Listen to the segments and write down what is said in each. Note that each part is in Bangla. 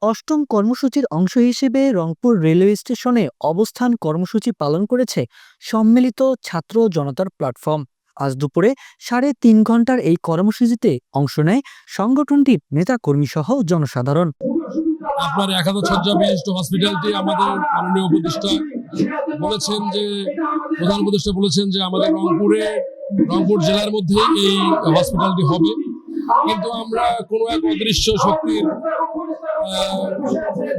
অষ্টম কর্মসূচির অংশ হিসেবে রংপুর রেলওয়ে স্টেশনে অবস্থান কর্মসূচি পালন করেছে সম্মিলিত ছাত্র জনতার প্ল্যাটফর্ম। আজ দুপুরে সাড়ে তিন ঘণ্টার এই কর্মসূচিতে অংশ নেয় সংগঠনটির নেতাকর্মী সহ জনসাধারণ। আপনার এক হাজার শয্যা বিশিষ্ট হসপিটালটি আমাদের মাননীয় উপদেষ্টা বলেছেন যে, প্রধান উপদেষ্টা বলেছেন যে আমাদের রংপুরে, রংপুর জেলার মধ্যে এই হসপিটালটি হবে। কিন্তু আমরা কোনো এক অদৃশ্য শক্তির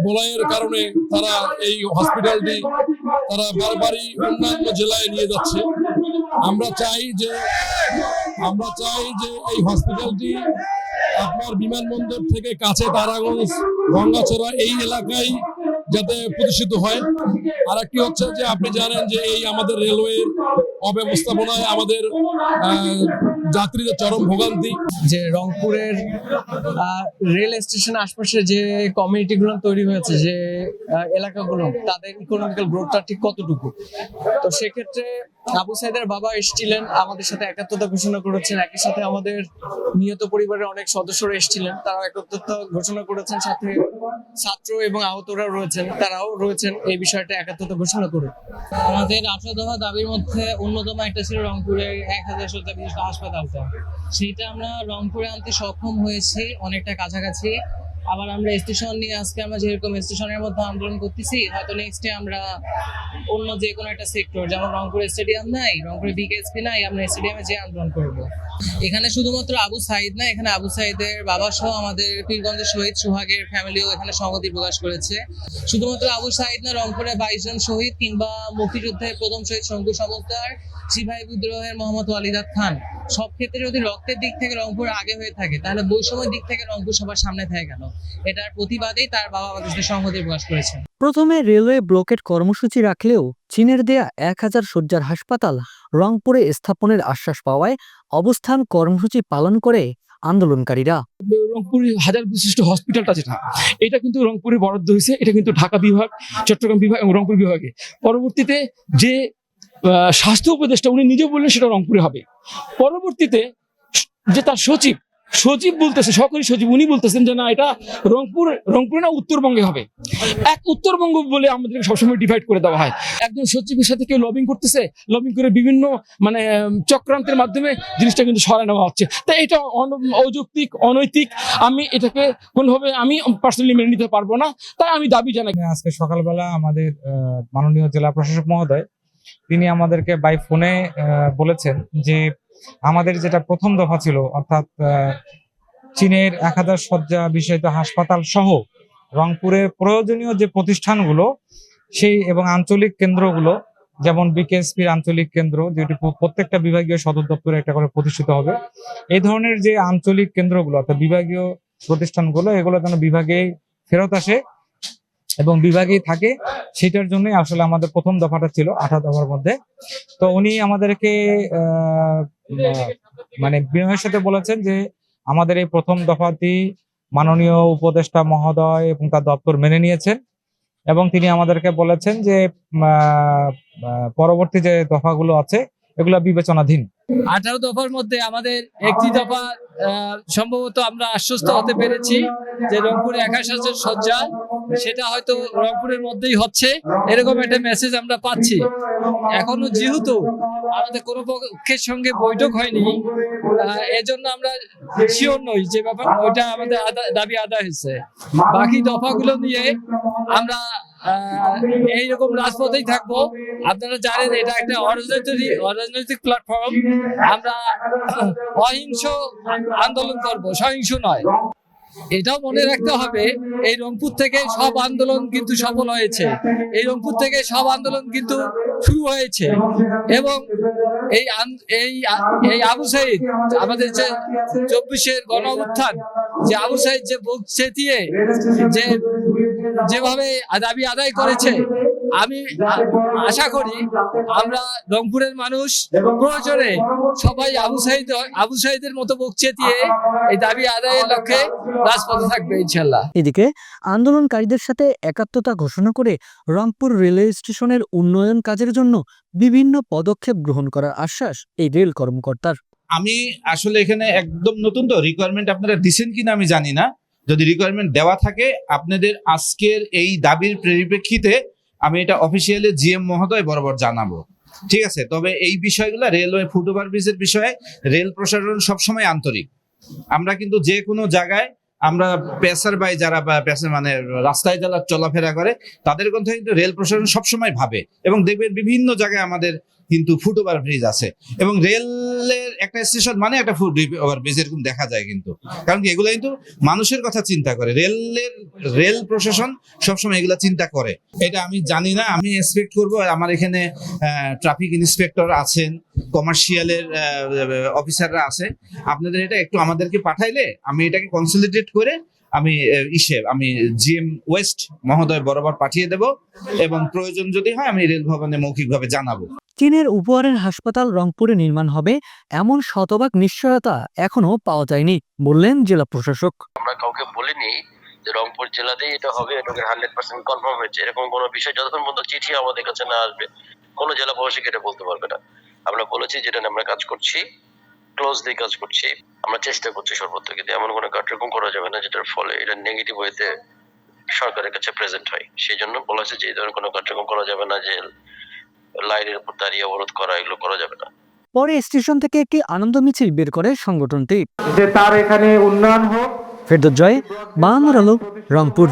বলয়ের কারণে তারা এই হসপিটালটি তারা বারবারই অন্যান্য জেলায় নিয়ে যাচ্ছে। আমরা চাই যে, আমরা চাই যে এই হসপিটালটি আপনার বিমানবন্দর থেকে কাছে তারাগঞ্জ গঙ্গাচড়া এই এলাকায় যাতে প্রতিষ্ঠিত হয়। আর একটি হচ্ছে যে আপনি জানেন যে এই আমাদের রেলওয়ের অব্যবস্থাপনায় আমাদের যাত্রীদের চরম ভোগান্তি। যে রংপুরের আহ, রেল স্টেশন আশপাশে যে কমিউনিটি গুলো তৈরি হয়েছে যে এলাকাগুলো তাদের ইকোনমিক্যাল গ্রোথটা ঠিক কতটুকু? তো সেক্ষেত্রে আবু সাইদের বাবা এসেছিলেন আমাদের সাথে একাত্মতা ঘোষণা করেছেন একই সাথে আমাদের নিহত পরিবারের অনেক সদস্যরা এসেছিলেন তারাও একাত্মতা ঘোষণা করেছেন সাথে ছাত্র এবং আহতরা রয়েছেন তারাও রয়েছেন এই বিষয়টা একাত্মতা ঘোষণা করে। আমাদের আঠারো দফা দাবির মধ্যে অন্যতম একটা ছিল রংপুরের এক হাজার শয্যা বিশিষ্ট হাসপাতালটা সেইটা আমরা রংপুরে আনতে সক্ষম হয়েছি অনেকটা কাছাকাছি। আবার আমরা স্টেশন নিয়ে আজকে আমরা যেরকম স্টেশনের মধ্যে আন্দোলন করতেছি, হয়তো নেক্সট ডে আমরা অন্য যে কোনো একটা সেক্টর যেমন রংপুর স্টেডিয়াম নাই, রংপুরে বিকেএসপি নাই, আমরা স্টেডিয়ামে যে আন্দোলন করব। এখানে শুধুমাত্র আবু সাইদ না, এখানে আবু সাইদের বাবা সহ আমাদের পীরগঞ্জের শহীদ সোহাগের ফ্যামিলিও এখানে সংহতি প্রকাশ করেছে। শুধুমাত্র আবু সাইদ না, রংপুরে বাইশ জন শহীদ কিংবা মুক্তিযুদ্ধের প্রথম শহীদ শঙ্কু সমস্তার সিপাহী বিদ্রোহের মোহাম্মদ ওয়ালিদাত খান। সব ক্ষেত্রে যদি রক্তের দিক থেকে রংপুর আগে হয়ে থাকে তাহলে বৈষম্যের দিক থেকে রংপুর সবার সামনে থেকে গেল। এটার প্রতিবাদেই তার বাবা আমাদের সাথে সংহতি প্রকাশ করেছেন। প্রথমে রেলওয়ে ব্লকেট কর্মসূচি রাখলেও চীনের দেয়া এক হাজার শয্যার হাসপাতাল রংপুরে স্থাপনের আশ্বাস পাওয়ায় অবস্থান কর্মসূচি পালন করে আন্দোলনকারীরা। রংপুর হাজার বিশিষ্ট হসপিটালটা যেটা এটা কিন্তু রংপুরে বরাদ্দ হয়েছে এটা কিন্তু ঢাকা বিভাগ চট্টগ্রাম বিভাগ এবং রংপুর বিভাগে। পরবর্তীতে যে স্বাস্থ্য উপদেষ্টা, উনি নিজে বললেন সেটা রংপুরে হবে। পরবর্তীতে যে তার সচিব সচিব বলতেছে, সহকারী সচিব, উনি বলতেছেন যে না, এটা রংপুর, রংপুরে না, উত্তরবঙ্গে হবে। এক উত্তরবঙ্গ বলে আমাদেরকে সবসময় ডিভাইড করে দেওয়া হয়। একজন সচিবের সাথে কেউ লবিং করতেছে লবিং করে বিভিন্ন মানে চক্রান্তের মাধ্যমে জিনিসটা কিন্তু সরায় নেওয়া হচ্ছে। তাই এটা অযৌক্তিক, অনৈতিক, আমি এটাকে কোনোভাবে, আমি পার্সোনালি মেনে নিতে পারব না। তাই আমি দাবি জানাই। আজকে সকালবেলা আমাদের মাননীয় জেলা প্রশাসক মহোদয় তিনি আমাদেরকে বাই ফোনে বলেছেন যে আমাদের যেটা প্রথম দফা ছিল, অর্থাৎ চীনের এক হাজার শয্যা বিষয়িত হাসপাতাল সহ রংপুরের প্রয়োজনীয় যে প্রতিষ্ঠানগুলো, সেই এবং আঞ্চলিক কেন্দ্রগুলো, যেমন বিকেএসপির আঞ্চলিক কেন্দ্র, যেটি প্রত্যেকটা বিভাগীয় সদর দপ্তরে একটা করে প্রতিষ্ঠিত হবে, এই ধরনের যে আঞ্চলিক কেন্দ্রগুলো, অর্থাৎ বিভাগীয় প্রতিষ্ঠানগুলো, এগুলো যেন বিভাগে ফেরত আসে এবং বিভাগেই থাকে সেটার জন্যই আসলে আমাদের প্রথম দফাটা ছিল আঠা দফার মধ্যে। তো উনি আমাদেরকে মানে বিনয়ের সাথে বলেছেন যে আমাদের এই প্রথম দফাটি মাননীয় উপদেষ্টা মহোদয় এবং তার দপ্তর মেনে নিয়েছেন এবং তিনি আমাদেরকে বলেছেন যে পরবর্তী যে দফাগুলো আছে, এগুলো বিবেচনাধীন। আঠারো দফার মধ্যে আমাদের একটি দফা সম্ভবত আমরা আশ্বস্ত হতে পেরেছি যে রংপুরে একাশ হাজার শয্যা সেটা হয়তো রংপুরের মধ্যেই হচ্ছে, এরকম একটা মেসেজ আমরা পাচ্ছি। এখনও যেহেতু আমাদের কোনো পক্ষের সঙ্গে বৈঠক হয়নি এজন্য আমরা শিওর নই যে ব্যাপার, ওইটা আমাদের দাবি আদায় হয়েছে। বাকি দফাগুলো নিয়ে আমরা এইরকম রাজপথেই থাকব। আপনারা জানেন, এটা একটা অরাজনৈতিক অরাজনৈতিক প্ল্যাটফর্ম আমরা অহিংস আন্দোলন করব, সহিংস নয়। এটাও মনে রাখতে হবে, এই রংপুর থেকে সব আন্দোলন কিন্তু সফল হয়েছে। এই রংপুর থেকে সব আন্দোলন কিন্তু শুরু হয়েছে। এবং এই এই এই আবু সাইদ, আমাদের যে চব্বিশের গণ উত্থান যে আবু সাইদ যে বুক চেতিয়ে যে যেভাবে দাবি আদায় করেছে আমি আশা করি আমরা রংপুরের মানুষ প্রয়োজনে সবাই আবু সাইদ আবু সাইদের মতো বুক দিয়ে এই দাবি আদায়ের লক্ষ্যে রাজপথে থাকবে ইনশাল্লাহ এদিকে আন্দোলনকারীদের সাথে একাত্মতা ঘোষণা করে রংপুর রেলওয়ে স্টেশনের উন্নয়ন কাজের জন্য বিভিন্ন পদক্ষেপ গ্রহণ করার আশ্বাস এই রেল কর্মকর্তার। আমি আসলে এখানে একদম নতুন তো রিকোয়ারমেন্ট আপনারা দিচ্ছেন কিনা আমি জানি না। যদি রিকোয়ারমেন্ট দেওয়া থাকে, আপনাদের আজকের এই দাবির পরিপ্রেক্ষিতে আমি এটা অফিসিয়ালি জিএম মহোদয় বরাবর জানাব। ঠিক আছে? তবে এই বিষয়গুলো রেলওয়ে ফুট ওভারব্রিজের বিষয়ে রেল প্রশাসন সবসময় আন্তরিক। আমরা কিন্তু যে কোনো জায়গায় আমরা পেসার বাই যারা পেসার মানে রাস্তায় যারা চলাফেরা করে, তাদের কথা কিন্তু রেল প্রশাসন সবসময় ভাবে। এবং দেখবেন বিভিন্ন জায়গায় আমাদের কিন্তু ফুট ওভার ব্রিজ আছে। এবং রেলের একটা স্টেশন মানে একটা ফুট ওভার ব্রিজ এরকম দেখা যায় কিন্তু। কারণ কি এগুলো কিন্তু মানুষের কথা চিন্তা করে। রেলের, রেল প্রশাসন সবসময় এগুলো চিন্তা করে। এটা আমি জানি না, আমি এক্সপেক্ট করব। আমার এখানে ট্রাফিক ইন্সপেক্টর আছেন কমার্শিয়ালের অফিসাররা আছে। আপনাদের এটা একটু আমাদেরকে পাঠাইলে আমি এটাকে কনসলিডেট করে আমি ইসে, আমি জিএম ওয়েস্ট মহোদয় বরাবর পাঠিয়ে দেব। এবং প্রয়োজন যদি হয় আমি রেল ভবনে মৌখিকভাবে জানাব। চীনের উপহারের হাসপাতাল রংপুরে নির্মাণ হবে। এমন শতভাগ নিশ্চয়তা এখনও পাওয়া যায়নি, বললেন জেলা প্রশাসক। আমরা কাউকে বলিনি যে রংপুর এটা হবে এটাকে হান্ড্রেড পার্সেন্ট কনফার্ম হয়েছে। এরকম কোনো বিষয় যতক্ষণ পর্যন্ত চিঠি আমাদের কাছে না আসবে, কোনো জেলা প্রশাসক এটা বলতে পারবে না। আমরা বলেছি যেটা আমরা কাজ করছি ক্লোজলি কাজ করছি, আমরা চেষ্টা করছি সর্বত্র কিন্তু এমন কোনো কার্যক্রম করা যাবে না যেটার ফলে এটা নেগেটিভ ওয়েতে সরকারের কাছে প্রেজেন্ট হয়। সেই জন্য বলা হয়েছে যে এই ধরনের কোনো কার্যক্রম করা যাবে না যে লাইনের উপর দাঁড়িয়ে অবরোধ করা এগুলো করা যাবে না। পরে স্টেশন থেকে একটি আনন্দ মিছিল বের করে সংগঠনটি। যে তার এখানে উন্নয়ন হোক ফেরদ জয় বাংলার আলো রংপুর।